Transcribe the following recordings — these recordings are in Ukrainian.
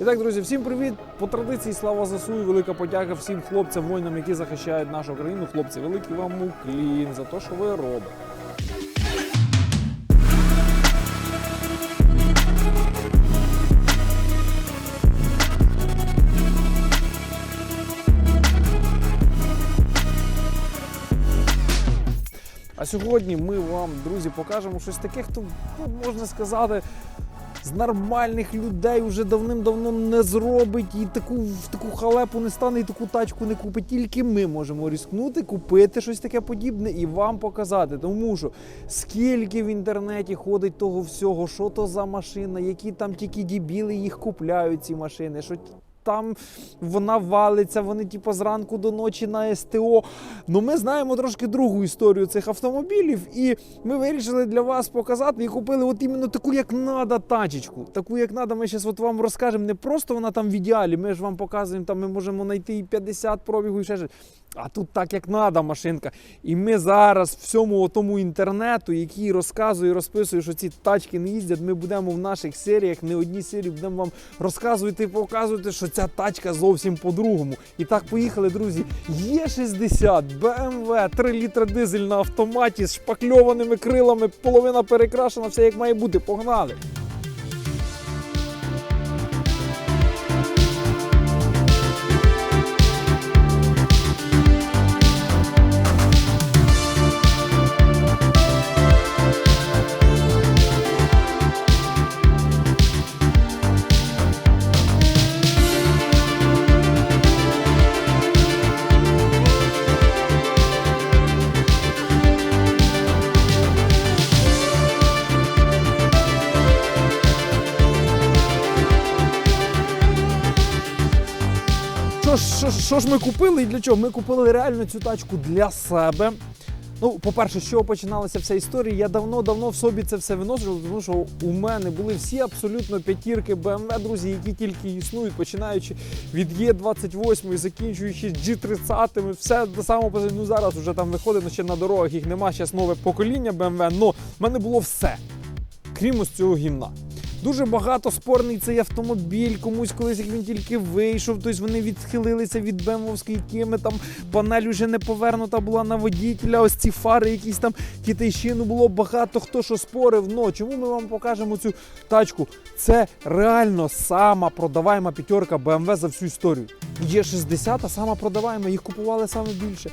І так, друзі, всім привіт! По традиції слава ЗСУ і велика подяка всім хлопцям, воїнам, які захищають нашу країну. Хлопці, великий вам уклін за те, що ви робите. А сьогодні ми вам, друзі, покажемо щось таке, хто ну, можна сказати. З нормальних людей вже давним-давно не зробить і таку в таку халепу не стане, і таку тачку не купить. Тільки ми можемо різкнути, купити щось таке подібне і вам показати. Тому що скільки в інтернеті ходить того всього, що то за машина, які там тільки дібіли їх купляють ці машини. що там вона валиться, вони типу зранку до ночі на СТО. Ну ми знаємо трошки другу історію цих автомобілів, і ми вирішили для вас показати і купили от іменно таку, як надо, тачечку. Таку, як надо, ми зараз вам розкажемо. Не просто вона там в ідеалі, ми ж вам показуємо, там ми можемо знайти і 50 пробігу, і ще щось. А тут так, як надо, машинка. І ми зараз всьому тому інтернету, який розказує, розписує, що ці тачки не їздять, ми будемо в наших серіях, не одній серії, будемо вам розказувати і показувати, що ця тачка зовсім по-другому. І так, поїхали, друзі. Є 60 BMW, 3 літра дизель на автоматі з шпакльованими крилами, половина перекрашена, все як має бути. Погнали! Що, ж- ми купили і для чого? Ми купили реально цю тачку для себе. Ну, по-перше, з чого починалася вся історія, я давно-давно в собі це все виносив, тому що у мене були всі абсолютно п'ятірки BMW, друзі, які тільки існують, починаючи від Е28 і закінчуючи G30, все до самого поза- ну зараз вже там виходить, ну ще на дорогах їх нема, зараз нове покоління BMW, але в мене було все, крім ось цього гімна. Дуже багато спорний цей автомобіль, комусь колись як він тільки вийшов, тобто вони відхилилися від бемовської теми, там панель вже не повернута була на водітеля, ось ці фари якісь там китайщину було багато хто що спорив. Но чому ми вам покажемо цю тачку? Це реально сама продаваема п'ятерка BMW за всю історію. Є 60, а сама продаваема, їх купували саме більше.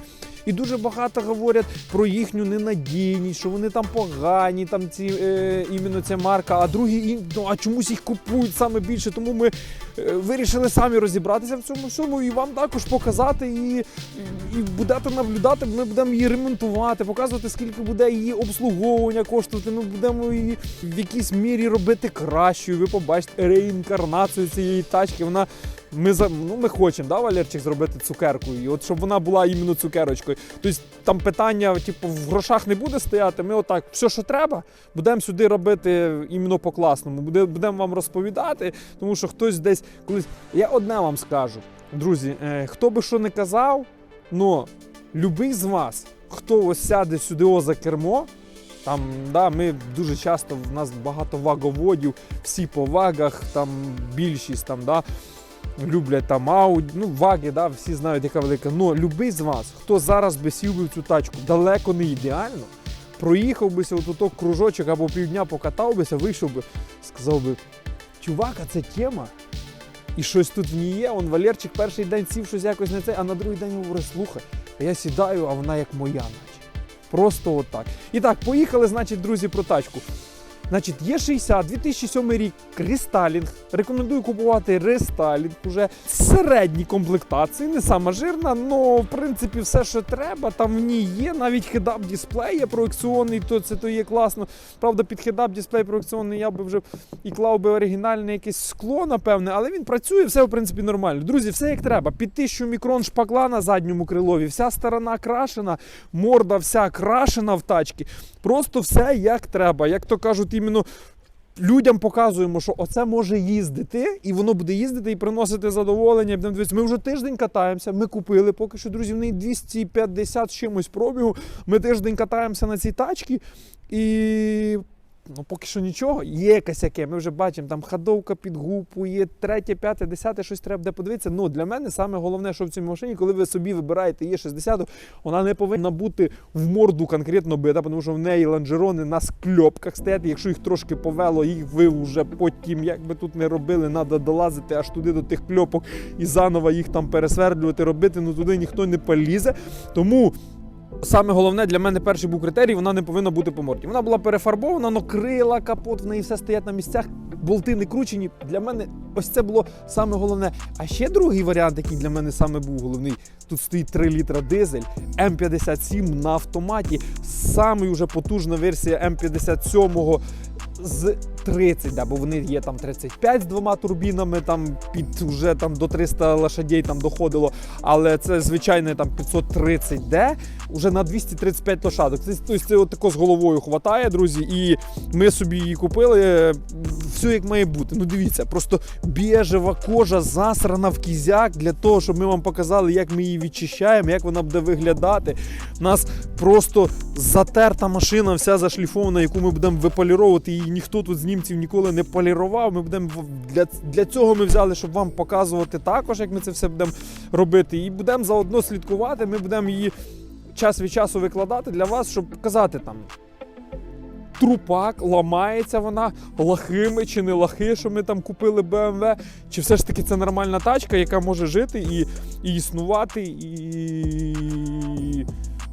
І дуже багато говорять про їхню ненадійність, що вони там погані, там ці е, іменно ця марка, а другі ну, а чомусь їх купують саме більше. Тому ми е, вирішили самі розібратися в цьому всьому і вам також показати і, і будете наблюдати. Ми будемо її ремонтувати, показувати, скільки буде її обслуговування коштувати. Ми будемо її в якійсь мірі робити кращою. Ви побачите реінкарнацію цієї тачки. Вона ми за ну ми хочемо, да, Валерчик, зробити цукерку. І от щоб вона була іменно цукерочкою. Тобто там питання, типу, в грошах не буде стояти. Ми отак, все, що треба, будемо сюди робити іменно по класному. Будемо вам розповідати, тому що хтось десь колись. Я одне вам скажу, друзі, е, хто би що не казав, но любий з вас, хто ось сяде сюди о за кермо. Там, да, ми дуже часто в нас багато ваговодів, всі по вагах, там більшість там, да, люблять там ауді, ну ваги, да, всі знають, яка велика. Ну, любий з вас, хто зараз би сів би в цю тачку, далеко не ідеально, проїхав бися отут кружочок або півдня покатав бися, вийшов би, сказав би, чувак, а це тема. І щось тут в ній є. Он Валерчик перший день сів щось якось не це, а на другий день говорить, слухай, а я сідаю, а вона як моя, наче. Просто отак. І так, поїхали, значить, друзі, про тачку. Значить, є 60, 2007 рік, рестайлінг. Рекомендую купувати рестайлінг уже середній комплектації, не сама жирна, але в принципі все, що треба, там в ній є. Навіть хедап дисплей є проекційний, то це то є класно. Правда, під хедап дисплей проекційний я би вже і клав би оригінальне якесь скло, напевне, але він працює, все в принципі нормально. Друзі, все як треба. Під 1000 мікрон шпакла на задньому крилові, вся сторона крашена, морда вся крашена в тачці. Просто все як треба. Як то кажуть, іменно людям показуємо, що оце може їздити, і воно буде їздити і приносити задоволення. Ми вже тиждень катаємося. Ми купили поки що, друзі, в неї 250 чимось пробігу. Ми тиждень катаємося на цій тачці і. Ну, поки що нічого, є косяки. Ми вже бачимо, там ходовка під гупу, є третє, п'яте, десяте, щось треба буде подивитися. Ну, для мене саме головне, що в цій машині, коли ви собі вибираєте є 60 вона не повинна бути в морду конкретно бита, тому що в неї лонжерони на скльопках стоять. Якщо їх трошки повело, їх ви вже потім, як би тут не робили, треба долазити аж туди до тих кльопок і заново їх там пересвердлювати, робити. Ну туди ніхто не полізе. Тому. Саме головне для мене перший був критерій, вона не повинна бути по морді. Вона була перефарбована, но крила, капот, в неї все стоять на місцях, болти не кручені. Для мене ось це було саме головне. А ще другий варіант, який для мене саме був головний. Тут стоїть 3 літра дизель, М57 на автоматі. Саме вже потужна версія М57 з 30, да, бо вони є там 35 з двома турбінами, там під вже там до 300 лошадей там доходило. Але це звичайне там 530D, вже на 235 лошадок. Це, тобто це от тако з головою хватає, друзі. І ми собі її купили. Все як має бути. Ну дивіться, просто біжева кожа засрана в кізяк для того, щоб ми вам показали, як ми її відчищаємо, як вона буде виглядати. У нас просто затерта машина, вся зашліфована, яку ми будемо виполіровувати. Її ніхто тут з німців ніколи не полірував. Ми будемо для, для цього ми взяли, щоб вам показувати також, як ми це все будемо робити. І будемо заодно слідкувати. Ми будемо її час від часу викладати для вас, щоб показати там. Трупак, ламається вона, лахими чи не лахи, що ми там купили BMW, чи все ж таки це нормальна тачка, яка може жити і, і існувати, і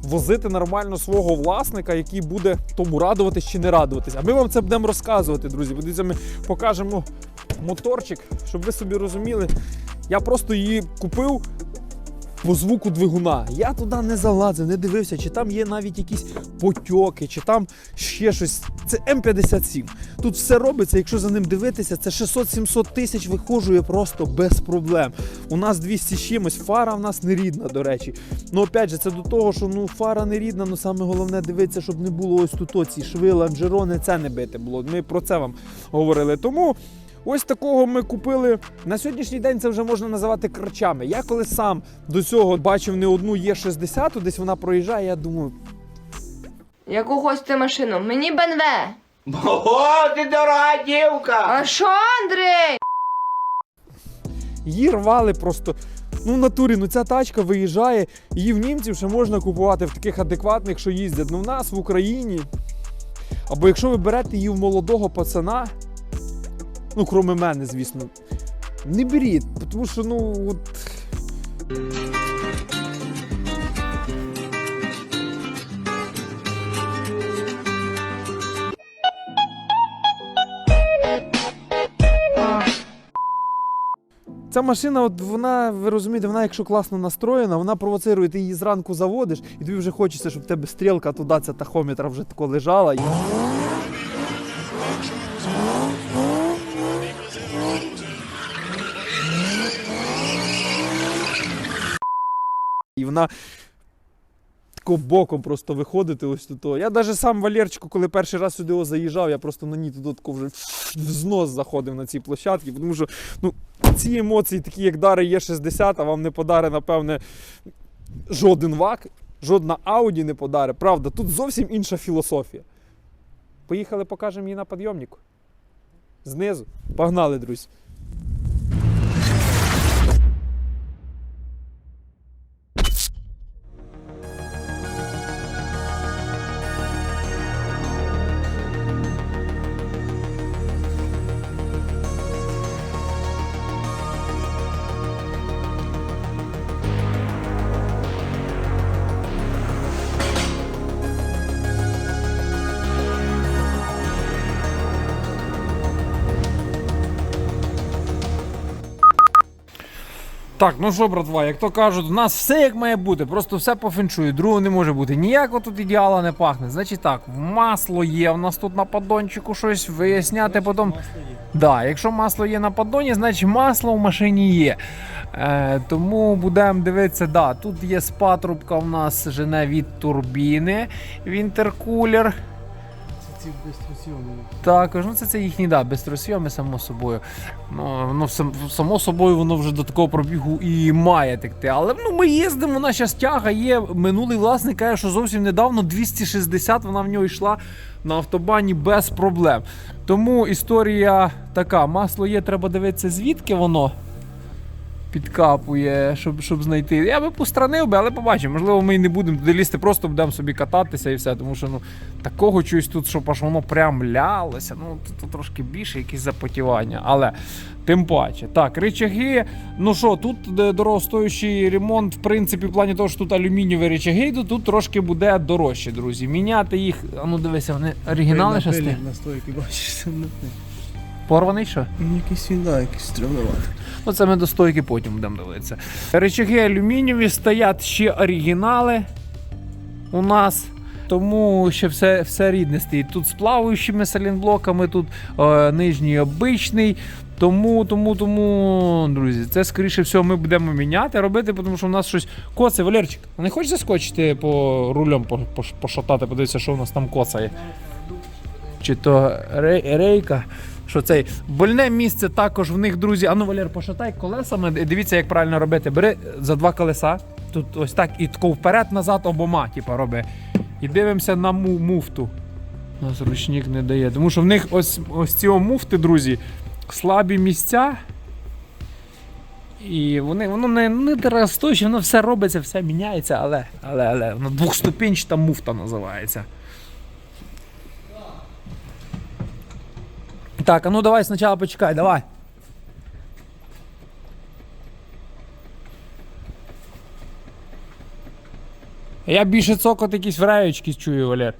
возити нормально свого власника, який буде тому радуватись чи не радуватись. А ми вам це будемо розказувати, друзі. Подивіться, ми покажемо моторчик, щоб ви собі розуміли. Я просто її купив по звуку двигуна. Я туди не залазив, не дивився, чи там є навіть якісь потьоки, чи там ще щось. Це М57. Тут все робиться, якщо за ним дивитися, це 600-700 тисяч виходжує просто без проблем. У нас 200 чимось, фара в нас не рідна, до речі. Ну, опять же, це до того, що ну фара не рідна, ну саме головне дивитися, щоб не було ось тут оці шви, лонжерони, це не бити було. Ми про це вам говорили. Тому. Ось такого ми купили. На сьогоднішній день це вже можна називати крачами. Я коли сам до цього бачив не одну Є60, десь вона проїжджає, я думаю, Яку хочете машину? Мені БНВ. Ого, ти дорога дівка! А що, Андрій? її рвали просто. Ну, в натурі, ну ця тачка виїжджає, її в німців ще можна купувати в таких адекватних, що їздять. Ну в нас в Україні. Або якщо ви берете її в молодого пацана, ну, кроме мене, звісно, не беріть, тому що, ну, от. Ця машина, от вона, ви розумієте, вона, якщо класно настроєна, вона провоцирує, ти її зранку заводиш, і тобі вже хочеться, щоб в тебе стрілка туди, ця тахометра вже тако лежала. Вона тако боком просто виходити ось тут. Я навіть сам Валерчику, коли перший раз сюди заїжджав, я просто на ній тут тако вже в знос заходив на ці площадки, тому що ну, ці емоції, такі як дари є 60, а вам не подаре, напевне, жоден вак, жодна Ауді не подаре. Правда, тут зовсім інша філософія. Поїхали, покажемо її на підйомнику. Знизу. Погнали, друзі. Так, ну що, братва, як то кажуть, у нас все як має бути, просто все по феншую, другого не може бути. Ніякого тут ідеала не пахне. Значить так, масло є, у нас тут на поддончику щось виясняти потім. Да, якщо масло є на поддоні, значить масло в машині є. Е, тому будемо дивитися, да, тут є спатрубка у нас жене від турбіни, вінтеркулер. Ці безтрусйомні. Також, ну це, це їхні да, безтросйоми, само собою. Ну, воно сам- само собою воно вже до такого пробігу і має текти. Але ну, ми їздимо, вона зараз тяга є. Минулий власник каже, що зовсім недавно 260 вона в нього йшла на автобані без проблем. Тому історія така: масло є, треба дивитися, звідки воно. Підкапує, щоб, щоб знайти. Я би постранив би, але побачимо. Можливо, ми і не будемо туди лізти, просто будемо собі кататися і все. Тому що ну, такого чогось тут, щоб аж воно прям лялося. Ну, тут, тут трошки більше якісь запотівання. Але тим паче. Так, речаги. Ну що, тут е, дорогостоючий ремонт, в принципі, в плані того, що тут алюмінієві речаги, то тут трошки буде дорожче, друзі. Міняти їх. А ну дивися, вони оригінали щас ти? На стойки бачиш. Порваний що? Якийсь він, да, якийсь стрімнуватий. Ну, це ми до стойки потім будемо дивитися. Речаги алюмінієві стоять ще оригінали у нас. Тому ще все, все рідне стоїть. Тут з плаваючими салінблоками, тут е, нижній обичний. Тому, тому, тому, друзі, це скоріше всього ми будемо міняти, робити, тому що у нас щось коце. Валерчик, не хочеш заскочити по рулем по, пошатати, подивитися, що у нас там коцає? Чи то рей, рейка? Що цей больне місце також в них, друзі. Ану, Валер, пошатай колесами. Дивіться, як правильно робити. Бери за два колеса. Тут ось так і тако вперед-назад обома, типу, роби. І дивимося на му- муфту. Нас ручник не дає. Тому що в них ось, ось ці муфти, друзі, слабі місця. І вони, воно не, не дорогостояще, воно все робиться, все міняється, але, але, але воно двохступінчата муфта називається. Так, а ну давай спочатку почекай, давай. Я більше цокот якісь враєчки чую, Валер.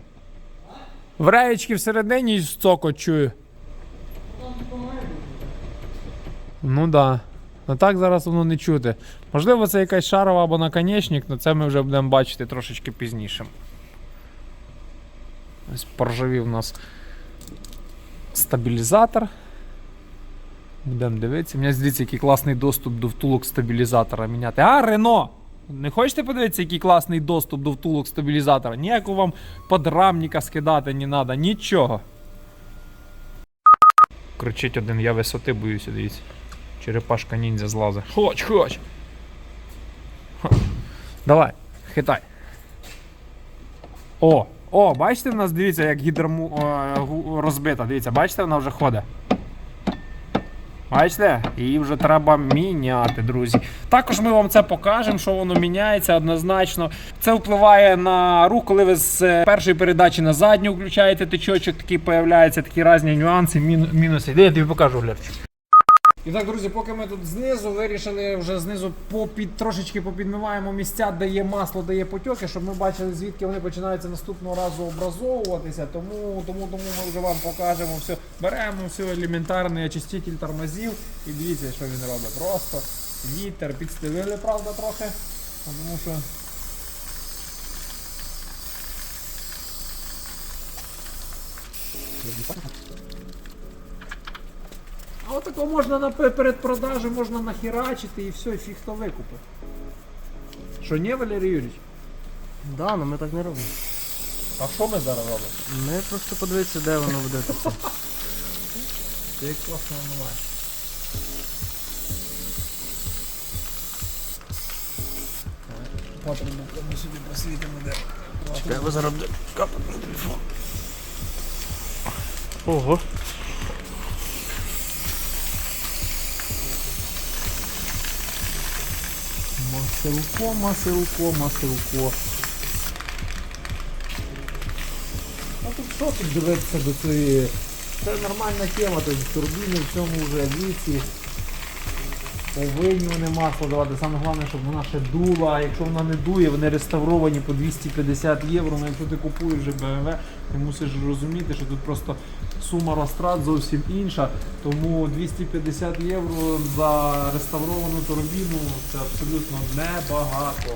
Враєчки всередині цокот чую. Ну да. Ну так зараз воно не чути. Можливо, це якась шарова або наконечник, але це ми вже будемо бачити трошечки пізніше. Ось поржавів у нас стабілізатор. Будемо дивитися. Мені здається, який класний доступ до втулок стабілізатора міняти. А, Рено! Не хочете подивитися, який класний доступ до втулок стабілізатора? Ніякого вам подрамника скидати не треба, нічого. Кричить один, я висоти боюся, дивіться. Черепашка ніндзя злазить. Хоч, хоч. Давай, хитай. О, о, бачите, в нас дивіться, як гідрому розбита. Дивіться, бачите, вона вже ходить. Бачите? Її вже треба міняти, друзі. Також ми вам це покажемо, що воно міняється однозначно. Це впливає на рух, коли ви з е, першої передачі на задню включаєте тичочок, такий появляються такі різні нюанси, мінуси. Де я тобі покажу, Глебчик. І так, друзі, поки ми тут знизу вирішили вже знизу попід, трошечки попідмиваємо місця, де є масло, де є потьоки, щоб ми бачили, звідки вони починаються наступного разу образовуватися. Тому, тому, тому ми вже вам покажемо все. Беремо все елементарний очиститель тормозів і дивіться, що він робить. Просто вітер підстелили, правда, трохи. Тому що Отако можна на пе- перед продажем можна нахерачити і все, і фіг хто викупить. Що ні, Валерій Юрійович? Да, ну ми так не робимо. А що ми зараз робимо? Ми просто подивитися, де воно буде. як класно вимиваєш. Потрібно ми сюди просвітимо де. Чекай, ви зараз капати на телефон. Ого. Маселко, маселко, маселко. А тут що тут дивитися до цієї? Це нормальна тема, тобто турбіни в цьому вже віці. Повинні вони масло давати. Саме головне, щоб вона ще дула. А Якщо вона не дує, вони реставровані по 250 євро. Ну якщо ти купуєш вже BMW, ти мусиш розуміти, що тут просто сума розтрат зовсім інша. Тому 250 євро за реставровану турбіну це абсолютно небагато.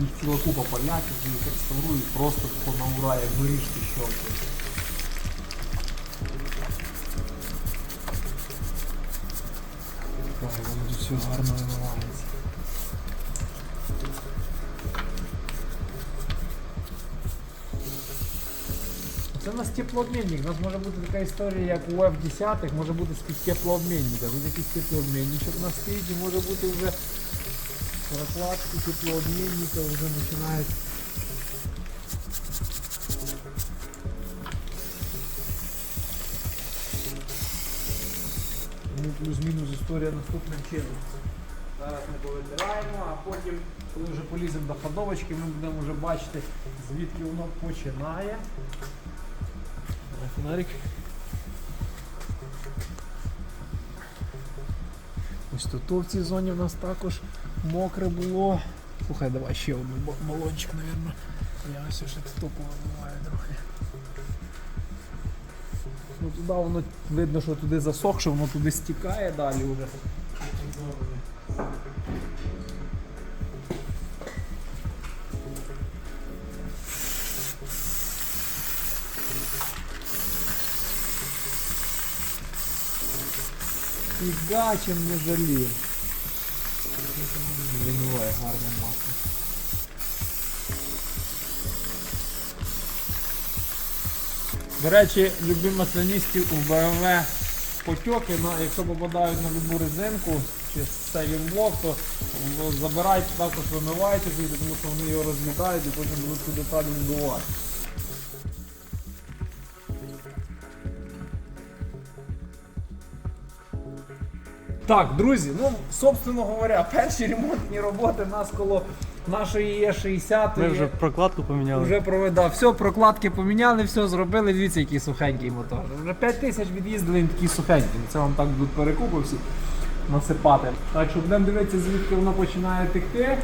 Їх ціла купа поляків, які їх реставрують просто на ура, як горішки щелкають. Так, воно тут все гарно вимивається. Це у нас теплообмінник. У нас може бути така історія, як у F-10, може бути теплообмінника. Тут якийсь теплообмінничок у нас може бути вже прокладки теплообмінника вже починають. Ну, плюс-мінус історія наступним чином. Зараз ми повитираємо, а потім, коли вже поліземо до ходовочки, ми будемо вже бачити, звідки воно починає. Давай Фонарик. Ось тут в цій зоні в нас також мокре було. Слухай, давай ще один балончик, мабуть. Я ось ще тут повимиваю трохи. Ну туди воно видно, що туди засохше, воно туди стікає далі вже. Фіга чим не жалів. Винуває гарне масло. До речі, любі масляністів у BMW потьоки, якщо попадають на любу резинку чи сейлінблок, то забирайте також вимивайте тому що вони його розлітають і потім будуть цю деталь відбувати. Так, друзі, ну, собственно говоря, перші ремонтні роботи нас коло нашої Е60. Ми вже прокладку поміняли. Вже проведа. Все, прокладки поміняли, все зробили. Дивіться, який сухенький мотор. Вже 5 тисяч від'їздили, він такий сухенький. Це вам так будуть перекупи всі насипати. Так що будемо дивитися, звідки воно починає текти.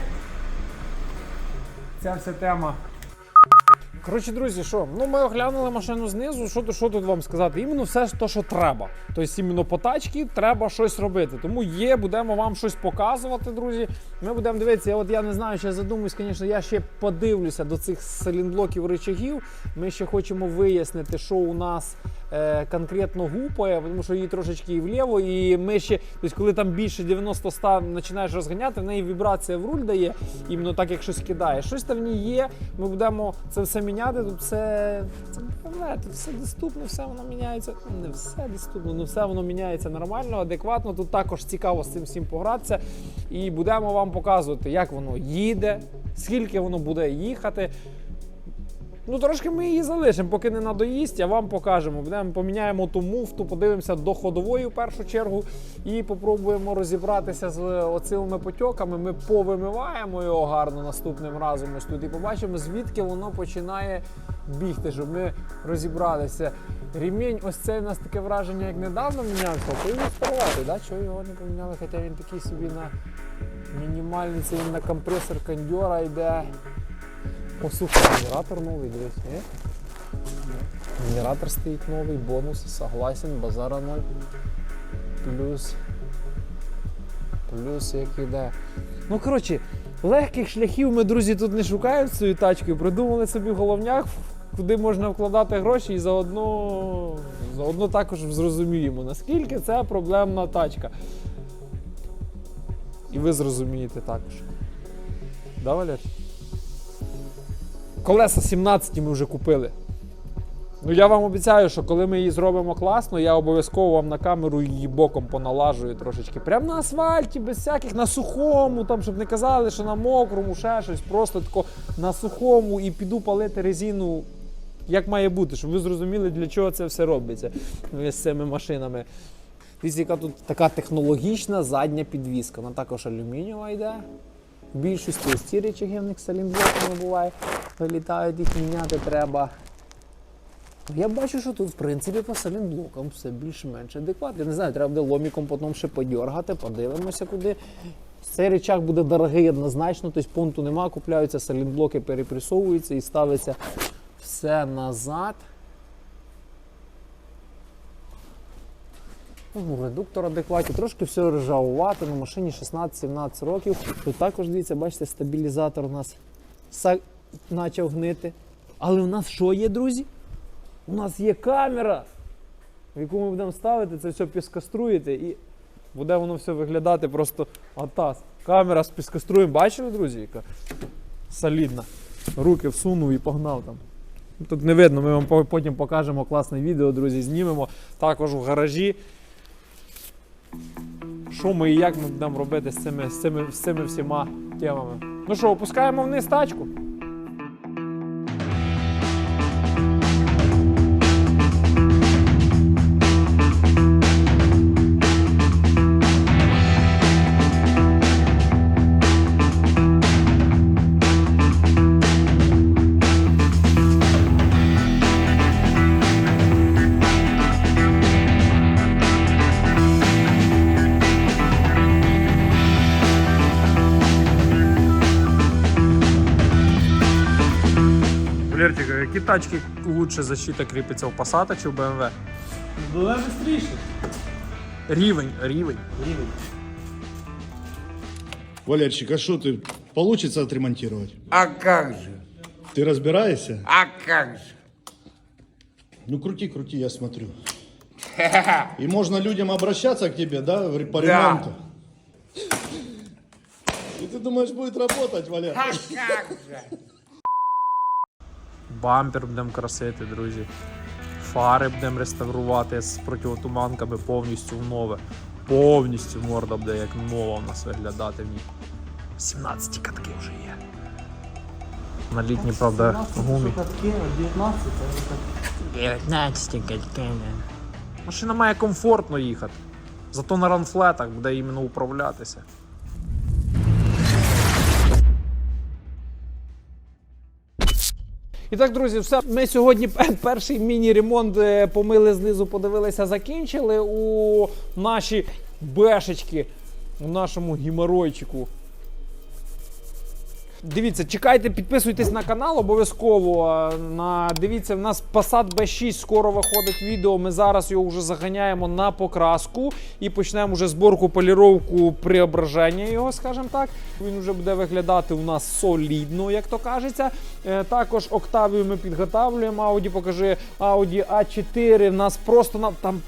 Ця вся тема. Коротше, друзі, що? Ну ми оглянули машину знизу. Що, що тут вам сказати? Іменно все те, що треба. Тобто, іменно по тачці треба щось робити. Тому є, будемо вам щось показувати, друзі. Ми будемо дивитися. От я не знаю, ще задумуюсь, звісно, я ще подивлюся до цих селінблоків речагів. Ми ще хочемо вияснити, що у нас конкретно гупає, тому що її трошечки і вліво. І ми ще, тобто, коли там більше 90-100 починаєш розганяти, в неї вібрація в руль дає, іменно так, як щось кидає. Щось там в ній є. Ми будемо це все міняти. Тут все це тут все доступно, все воно міняється. Ну, Не все доступно, ну все воно міняється нормально, адекватно. Тут також цікаво з цим всім погратися. І будемо вам показувати, як воно їде, скільки воно буде їхати. Ну, трошки ми її залишимо, поки не надоїсть, а вам покажемо. Будемо поміняємо ту муфту, подивимося до ходової в першу чергу і попробуємо розібратися з оцими потьоками. Ми повимиваємо його гарно наступним разом. Ось тут і побачимо, звідки воно починає бігти, щоб ми розібралися. Рімінь, ось цей у нас таке враження, як недавно мінявся, то він старуватий, да? чого його не поміняли, хоча він такий собі на мінімальний, це він на компресор кондьора йде. О, слухай, генератор новий, дивись? Генератор стоїть новий, бонус, согласен, базара 0. Плюс. Плюс як іде. Ну, коротше, легких шляхів ми, друзі, тут не шукаємо з цією тачкою. Придумали собі головняк, куди можна вкладати гроші і заодно, заодно також зрозуміємо, наскільки це проблемна тачка. І ви зрозумієте також. Да, Валер? Колеса 17 ми вже купили. Ну я вам обіцяю, що коли ми її зробимо класно, я обов'язково вам на камеру її боком поналажую трошечки. Прямо на асфальті, без всяких на сухому, там, щоб не казали, що на мокрому, ще щось, просто тако на сухому і піду палити резину, як має бути, щоб ви зрозуміли, для чого це все робиться з цими машинами. Дивіться, яка тут така технологічна задня підвіска. Вона також алюмінієва йде. В більшості ось ці речаги в них салінблоками буває. Вилітають, їх міняти треба. Я бачу, що тут, в принципі, по салінблокам все більш-менш адекватно. Я не знаю, треба буде ломіком потім ще подьоргати, подивимося куди. Цей речах буде дорогий однозначно, тобто понту нема, купляються салінблоки, перепресовуються і ставиться все назад. Редуктор адекватний, трошки все ржавувати, на машині 16-17 років. Тут також дивіться, бачите, стабілізатор у нас почав гнити. Але у нас що є, друзі? У нас є камера, в яку ми будемо ставити, це все піскаструєте і буде воно все виглядати просто атас. Камера з піскаструєм, бачили, друзі, яка солідна. Руки всунув і погнав там. Тут не видно, ми вам потім покажемо класне відео, друзі, знімемо. Також в гаражі. Що ми і як ми будемо робити з цими, з цими, з цими всіма темами. Ну що, опускаємо вниз тачку. Валерчик, а які тачки лучше защита кріпиться в Passat чи в BMW? Давай швидше. Рівень, рівень. Валерчик, а что ты получится отремонтировать? А как же? Ты разбираешься? А как же? Ну крути, крути, я смотрю. И можно людям обращаться к тебе, да, в ре- по Да. ремонту. И ты думаешь, будет работать, Валер? А как же? Бампер будемо красити, друзі. Фари будемо реставрувати з противотуманками повністю в нове. Повністю морда буде як нова у нас виглядати в ній. 17 катки вже є. На літній, правда, гумі. 19, 19 катки. Машина має комфортно їхати. Зато на ранфлетах буде іменно управлятися. І так, друзі, все. Ми сьогодні перший міні-ремонт е, помили знизу, подивилися, закінчили у наші бешечки, у нашому гіморойчику. Дивіться, чекайте, підписуйтесь на канал обов'язково. На дивіться, в нас Passat B6 скоро виходить відео. Ми зараз його вже заганяємо на покраску і почнемо вже зборку, поліровку, преображення його, скажімо так. Він вже буде виглядати у нас солідно, як то кажеться. Е, Також Octavia ми підготавлюємо. Audi, покажи Audi A4. В нас просто на там.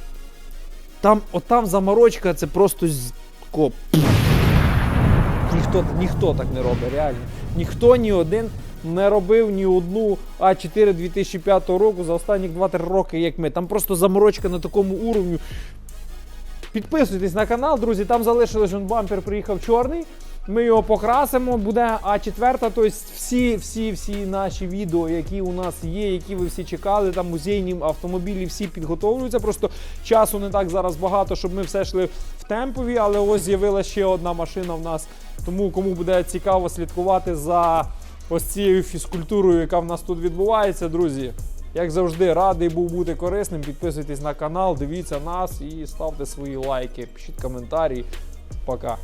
Там, отам заморочка, це просто з коп. Ніхто, ніхто так не робить, реально. Ніхто ні один не робив ні одну А4 2005 року за останні 2-3 роки, як ми. Там просто заморочка на такому уровню. Підписуйтесь на канал, друзі. Там залишилось он бампер, приїхав чорний. Ми його покрасимо, буде А4, тобто всі, всі, всі наші відео, які у нас є, які ви всі чекали, там музейні автомобілі всі підготовлюються. Просто часу не так зараз багато, щоб ми все йшли в темпові, але ось з'явилася ще одна машина в нас. Тому кому буде цікаво слідкувати за ось цією фізкультурою, яка в нас тут відбувається, друзі. Як завжди, радий був бути корисним. Підписуйтесь на канал, дивіться нас і ставте свої лайки, пишіть коментарі. Пока.